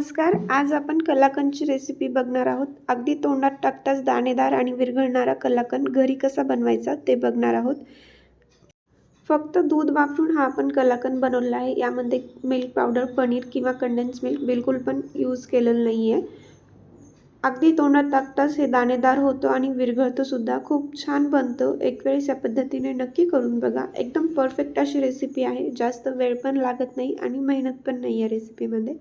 नमस्कार. आज आपण कलाकंदची रेसिपी बघणार आहोत. अगदी तोंडात टाकताच दाणेदार आणि विरघळणारा कलाकंद घरी कसा बनवायचा ते बघणार आहोत. फक्त दूध वापरून हा आपण कलाकंद बनवला आहे. यामध्ये मिल्क पावडर पनीर किंवा कंडेन्स मिल्क बिलकुल पण यूज केलेलं नाही आहे अगदी तोंडात टाकताच हे दाणेदार होतं आणि विरघळतोसुद्धा खूप छान बनतं. एक वेळेस या पद्धतीने नक्की करून बघा. एकदम परफेक्ट अशी रेसिपी आहे. जास्त वेळ पण लागत नाही आणि मेहनत पण नाही आहे रेसिपीमध्ये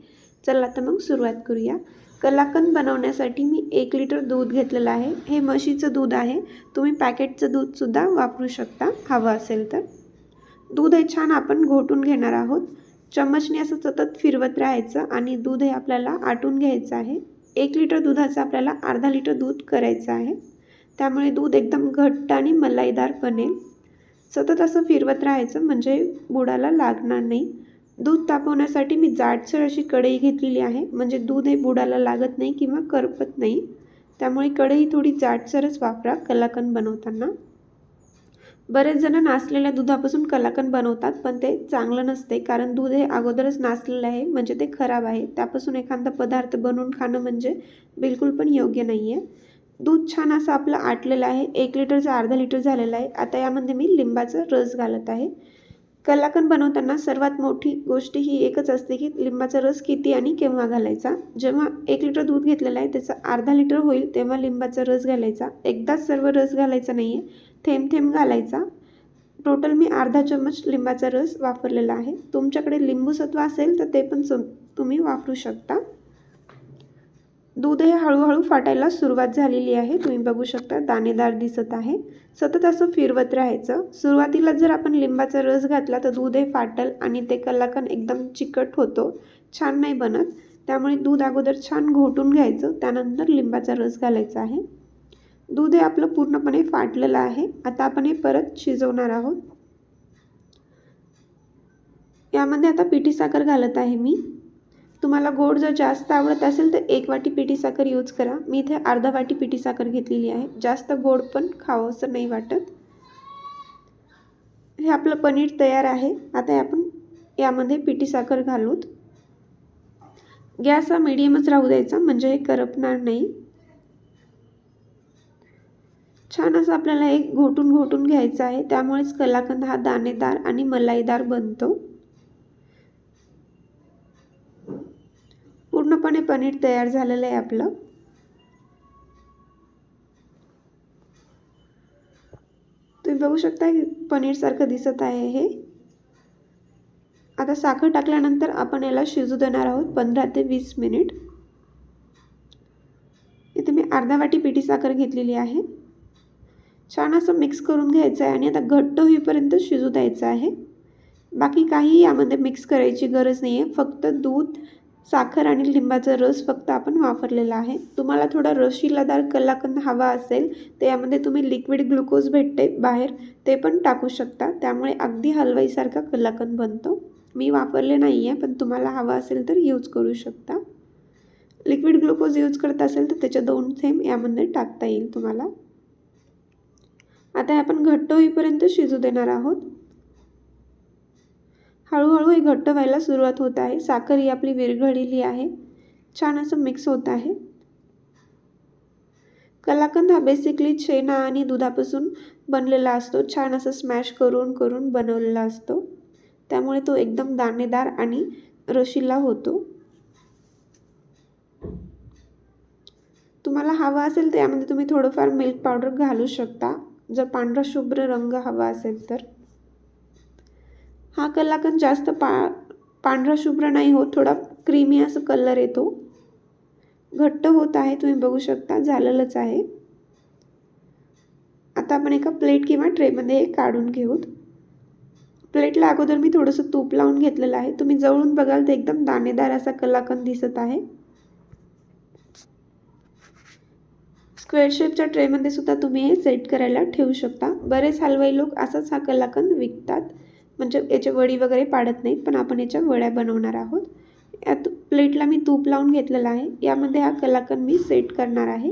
चला तर मग सुरुवात करूया. कलाकंद बनवण्यासाठी मी एक लिटर दूध घेतलेलं आहे. हे म्हशीचं दूध आहे. तुम्ही पॅकेटचं दूधसुद्धा वापरू शकता. हवं असेल तर. दूध हे छान आपण घोटून घेणार आहोत. चम्मचने असं सतत फिरवत राहायचं आणि दूध हे आपल्याला आटून घ्यायचं आहे. एक लिटर दुधाचं आपल्याला अर्धा लिटर दूध करायचं आहे. त्यामुळे दूध एकदम घट्ट आणि मलाईदार बनेल. सतत असं फिरवत राहायचं म्हणजे बुडाला लागणार नाही. दूध तापवण्यासाठी मी जाडसर अशी कढई घेतलेली आहे. म्हणजे दूध हे बुडाला लागत नाही किंवा करपत नाही. त्यामुळे कढई थोडी जाडसरच वापरा कलाकंद बनवताना. बरेच जण नासलेल्या दुधापासून कलाकंद बनवतात पण ते चांगलं नसते कारण दूध हे अगोदरच नासलेलं आहे म्हणजे ते खराब आहे. त्यापासून एखादा पदार्थ बनवून खाणं म्हणजे बिलकुल पण योग्य नाही आहे दूध छान असं आपलं आटलेलं आहे. एक लिटरचं अर्धा लिटर झालेलं आहे. आता यामध्ये मी लिंबाचा रस घालत आहे. कलाकंद बनवताना सर्वात मोठी गोष्ट ही एकच असते की लिंबाचा रस किती आणि केव्हा घालायचा. जेव्हा एक लिटर दूध घेतलेलं आहे त्याचा अर्धा लिटर होईल तेव्हा लिंबाचा रस घालायचा. एकदाच सर्व रस घालायचा नाही आहे थेंब थेंब घालायचा. टोटल मी अर्धा चम्मच लिंबाचा रस वापरलेला आहे. तुमच्याकडे लिंबूसत्व असेल तर ते पण तुम्ही वापरू शकता. दूध हे हळूहळू फाटायला सुरुवात झालेली आहे. तुम्ही बघू शकता दाणेदार दिसत आहे. सतत असं फिरवत राहायचं. सुरुवातीला जर आपण लिंबाचा रस घातला तर दूध हे फाटल आणि ते कलाकंद एकदम चिकट होतो. छान नाही बनत. त्यामुळे दूध अगोदर छान घोटून घ्यायचं. त्यानंतर लिंबाचा रस घालायचा आहे. दूध हे आपलं पूर्णपणे फाटलेलं आहे. आता आपण हे परत शिजवणार आहोत. यामध्ये आता पिठी साखर घालत आहे मी. तुम्हाला गोड जर जास्त आवडत असेल तर एक वाटी पिठी साखर यूज करा. मी इथे अर्धा वाटी पिठी साखर घेतलेली आहे. जास्त गोड पण खावं असं नाही वाटत. हे आपलं पनीर तयार आहे. आता आपण यामध्ये पिठी साखर घालूत. गॅस हा मिडियमच राहू द्यायचा म्हणजे हे करपणार नाही. छान असं आपल्याला एक घोटून घोटून घ्यायचं आहे. त्यामुळेच कलाकंद हा दाणेदार आणि मलाईदार बनतो. पूर्णपणे पनीर तयार झालेलं आहे आपलं. तुम्ही बघू शकता पनीरसारखं दिसत आहे हे. आता साखर टाकल्यानंतर आपण याला शिजू देणार आहोत पंधरा ते वीस मिनिट. इथे मी अर्धा वाटी पिठी साखर घेतलेली आहे. छान असं मिक्स करून घ्यायचं आहे आणि आता घट्ट होईपर्यंत शिजू द्यायचं आहे. बाकी काही यामध्ये मिक्स करायची गरज नाही आहे फक्त दूध साखर आणि लिंबाचा रस फक्त आपण वापरलेला आहे. तुम्हाला थोडा रशिलादार कलाकंद हवा असेल तर यामध्ये तुम्ही लिक्विड ग्लुकोज भेटते बाहेर ते पण टाकू शकता. त्यामुळे अगदी हलवाईसारखा कलाकंद बनतो. मी वापरले नाही आहे पण तुम्हाला हवा असेल तर यूज करू शकता. लिक्विड ग्लुकोज यूज करत असेल तर त्याच्या दोन थेंब यामध्ये टाकता येईल तुम्हाला. आता आपण घट्ट होईपर्यंत शिजू देणार आहोत. हळूहळू हे घट्ट व्हायला सुरुवात होत आहे. साखर ही आपली विरघळलेली आहे. छान असं मिक्स होत आहे. कलाकंद हा बेसिकली छेना आणि दुधापासून बनलेला असतो. छान असं स्मॅश करून करून बनवलेला असतो. त्यामुळे तो एकदम दाणेदार आणि रशीला होतो. तुम्हाला हवा असेल तर यामध्ये तुम्ही थोडंफार मिल्क पावडर घालू शकता. जर पांढरा शुभ्र रंग हवा असेल तर. हा कलाकंद जास्त पा पांढरा शुभ्र नाही होत थोडा क्रीमी असं कलर येतो. घट्ट होत आहे तुम्ही बघू शकता झालेलंच आहे. आता आपण एका प्लेट किंवा ट्रेमध्ये काढून घेऊत. प्लेटला अगोदर मी थोडंसं तूप लावून घेतलेलं आहे. तुम्ही जवळून बघाल तर एकदम दाणेदार असा कलाकंद दिसत आहे. स्क्वेअर शेपच्या ट्रेमध्ये सुद्धा तुम्ही हे सेट करायला ठेवू शकता. बरेच हलवाई लोक असाच हा कलाकंद विकतात. म्हणजे याच्या वडी वगैरे पाडत नाहीत पण आपण याच्या वड्या बनवणार आहोत. यात प्लेटला मी तूप लावून घेतलेला आहे. यामध्ये हा कलाकंद मी सेट करणार आहे.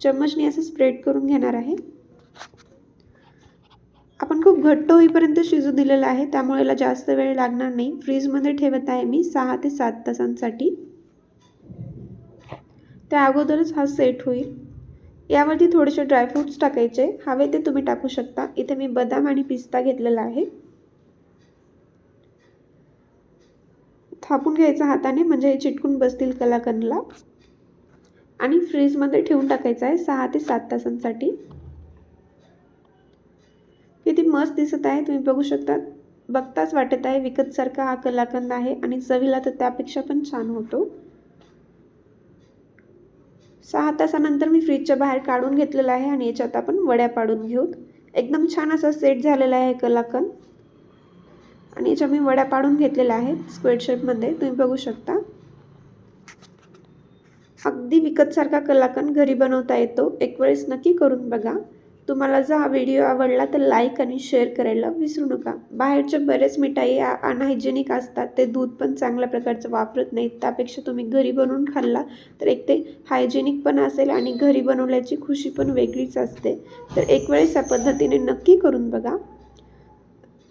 चम्मचने असं स्प्रेड करून घेणार आहे. आपण खूप घट्ट होईपर्यंत शिजू दिलेलं आहे त्यामुळे याला जास्त वेळ लागणार नाही. फ्रीजमध्ये ठेवत आहे मी सहा ते सात तासांसाठी. त्या अगोदरच हा सेट होईल. यावरती थोडेसे ड्रायफ्रूट्स टाकायचे. हवे ते तुम्ही टाकू शकता. इथे मी बदाम आणि पिस्ता घेतलेला आहे. थापून घ्यायचा हाताने म्हणजे हे चिटकून बसतील कलाकंदला आणि फ्रीजमध्ये ठेवून टाकायचं आहे सहा ते सात तासांसाठी. किती मस्त दिसत आहे तुम्ही बघू शकता. बघताच वाटत आहे विकतसारखा हा कलाकंद आहे आणि चवीला तर त्यापेक्षा पण छान होतो. सहा तासानंतर मी फ्रीजच्या बाहेर काढून घेतलेला आहे आणि याच्यात आपण वड्या पाडून घेऊत एकदम छान असा सेट झालेला आहे कलाकंद. आणि याच्या मी वड्या पाडून घेतलेल्या आहेत स्क्वेअर शेपमध्ये तुम्ही बघू शकता. अगदी विकतसारखा कलाकंद घरी बनवता येतो. एक वेळेस नक्की करून बघा. तुम्हाला जर हा व्हिडिओ आवडला तर लाईक आणि शेअर करायला विसरू नका. बाहेरचे बरेच मिठाई अनहायजेनिक असतात. ते दूध पण चांगल्या प्रकारचं वापरत नाहीत. त्यापेक्षा तुम्ही घरी बनवून खाल्ला तर एक ते हायजेनिक पण असेल आणि घरी बनवल्याची खुशी पण वेगळीच असते. तर एक वेळेस या पद्धतीने नक्की करून बघा.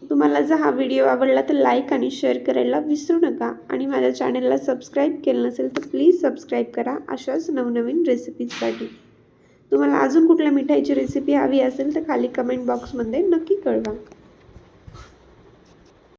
तुम्हाला जर हा व्हिडिओ आवडला तर लाईक आणि शेअर करायला विसरू नका. आणि माझ्या चॅनलला सबस्क्राईब केलं नसेल तर प्लीज सबस्क्राईब करा अशाच नवनवीन रेसिपीजसाठी तुम्हाला अजून कुठल्या मिठाईची रेसिपी हवी असेल तर खाली कमेंट बॉक्समध्ये नक्की कळवा.